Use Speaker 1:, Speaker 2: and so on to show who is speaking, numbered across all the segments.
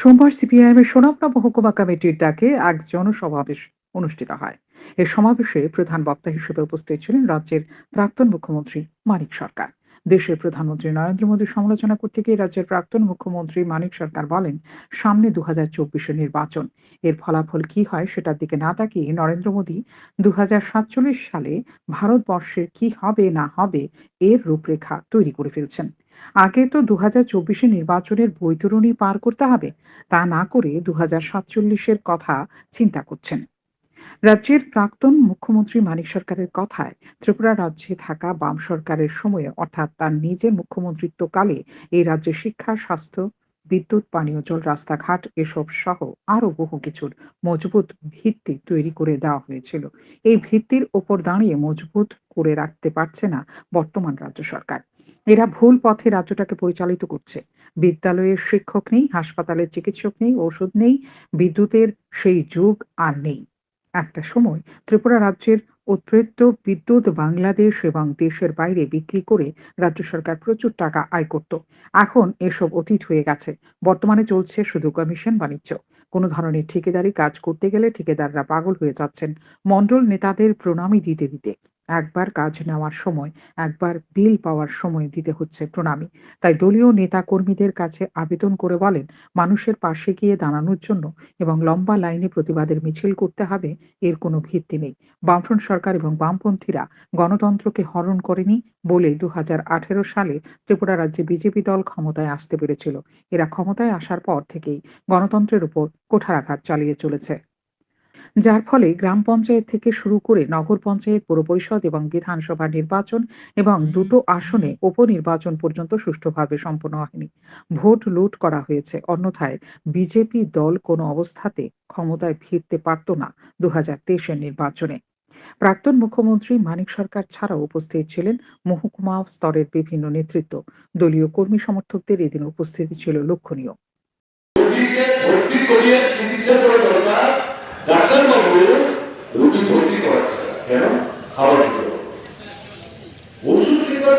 Speaker 1: সোমবার সিপিআইএম এর সোনামুড়া মহকুমা কমিটির ডাকে এক জনসমাবেশ অনুষ্ঠিত হয়। এই সমাবেশে প্রধান বক্তা হিসেবে উপস্থিত ছিলেন রাজ্যের প্রাক্তন মুখ্যমন্ত্রী মানিক সরকার। দেশের প্রধানমন্ত্রী নরেন্দ্র মোদীর সমালোচনা করতে গিয়ে রাজ্যের প্রাক্তন মুখ্যমন্ত্রী মানিক সরকার বলেন, সামনে দু হাজার নির্বাচন। এর ফলাফল কি হয় সেটার দিকে না তাকিয়ে নরেন্দ্র মোদী দু হাজার সাতচল্লিশ সালে ভারতবর্ষের কি হবে না হবে এর রূপরেখা তৈরি করে ফেলছেন। আগে তো দু হাজার চব্বিশে নির্বাচনের বৈতরণী পার করতে হবে, তা না করে দু হাজার সাতচল্লিশের কথা চিন্তা করছেন। রাজ্যের প্রাক্তন মুখ্যমন্ত্রী মানিক সরকারের কথায় ত্রিপুরা রাজ্যে থাকা বাম সরকারের সময়ে অর্থাৎ তার নিজের মুখ্যমন্ত্রিত্বকালে এই রাজ্যে শিক্ষা, স্বাস্থ্য বিদ্যুৎ, পানীয় জল, রাস্তাঘাট এসব সহ আরও বহু কিছুর মজবুত ভিত্তি তৈরি করে দেওয়া হয়েছিল। এই ভিত্তির ওপর দাঁড়িয়ে মজবুত করে রাখতে পারছে না বর্তমান রাজ্য সরকার। এরা ভুল পথে রাজ্যটাকে পরিচালিত করছে। বিদ্যালয়ের শিক্ষক নেই, হাসপাতালের চিকিৎসক নেই, ওষুধ নেই, বিদ্যুতের সেই যুগ আর নেই। একটা সময় ত্রিপুরা রাজ্যের উৎপৃত্ত বিদ্যুৎ বাংলাদেশ এবং দেশের বাইরে বিক্রি করে রাজ্য সরকার প্রচুর টাকা আয় করত। এখন এসব অতীত হয়ে গেছে। বর্তমানে চলছে শুধু কমিশন বাণিজ্য। কোনো ধরনের ঠিকাদারি কাজ করতে গেলে ঠিকাদাররা পাগল হয়ে যাচ্ছেন। মন্ডল নেতাদের প্রণামী দিতে দিতে। একবার কাজ নেওয়ার সময়, একবার বিল পাওয়ার সময় দিতে হচ্ছে প্রণামী। তাই দলীয় নেতা কর্মীদের কাছে আবেদন করে বলেন, মানুষের পাশে গিয়ে দাঁড়ানোর জন্য এবং লম্বা লাইনে প্রতিবাদের মিছিল করতে হবে, এর কোনো ভিত্তি নেই। বামফ্রন্ট সরকার এবং বামপন্থীরা গণতন্ত্রকে হরণ করেনি বলে দু হাজার আঠেরো সালে ত্রিপুরা রাজ্যে বিজেপি দল ক্ষমতায় আসতে পেরেছিল। এরা ক্ষমতায় আসার পর থেকেই গণতন্ত্রের উপর কোঠারাঘাত চালিয়ে চলেছে। যার ফলে গ্রাম পঞ্চায়েত থেকে শুরু করে নগর পঞ্চায়েত, পৌর পরিষদ এবং বিধানসভা নির্বাচন এবং দুটো আসনে উপনির্বাচন পর্যন্ত সুষ্ঠুভাবে সম্পন্ন হয়নি। ভোট লুট করা হয়েছে। অন্যথায় বিজেপি দল কোনো অবস্থাতে ক্ষমতায় ফিরতে পারত না দু হাজার নির্বাচনে। প্রাক্তন মুখ্যমন্ত্রী মানিক সরকার ছাড়াও উপস্থিত ছিলেন মহকুমা স্তরের বিভিন্ন নেতৃত্ব। দলীয় কর্মী সমর্থকদের এদিন উপস্থিতি ছিল লক্ষণীয়
Speaker 2: রোগীকে ভর্তি করিয়ে চিকিৎসা করা দরকার ডাক্তারবাবু রোগী ভর্তি করাচ্ছে না। কেন খাবার দিতে হবে। ওষুধ কিনবার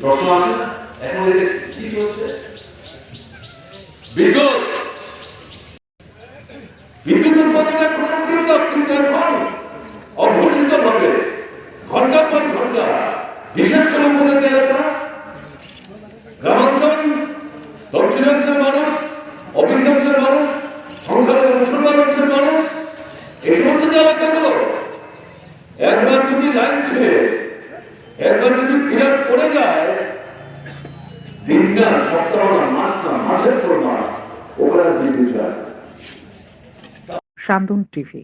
Speaker 2: প্রশ্ন না এখন যে কি চলছে? বিদ্যুৎ! বিদ্যুৎ উৎপাদনে ক্রমবৃদ্ধ কিন্তু এখন অঘোষিত ভাবে ঘণ্টার পর ঘণ্টা, বিশেষ করে উপজাতি এলাকা, গ্রামাঞ্চল, দক্ষিণাঞ্চল মানুষ অবিশ্বাসের মানুষ, সংখ্যালঘু মুসলমান অংশের মানুষ, এই সমস্ত যে এলাকাগুলো, একবার যদি লাইন ছেড়ে একবার যদি ফিরাপ পড়ে যায় দিন না মাসের
Speaker 1: শান্তন টিভি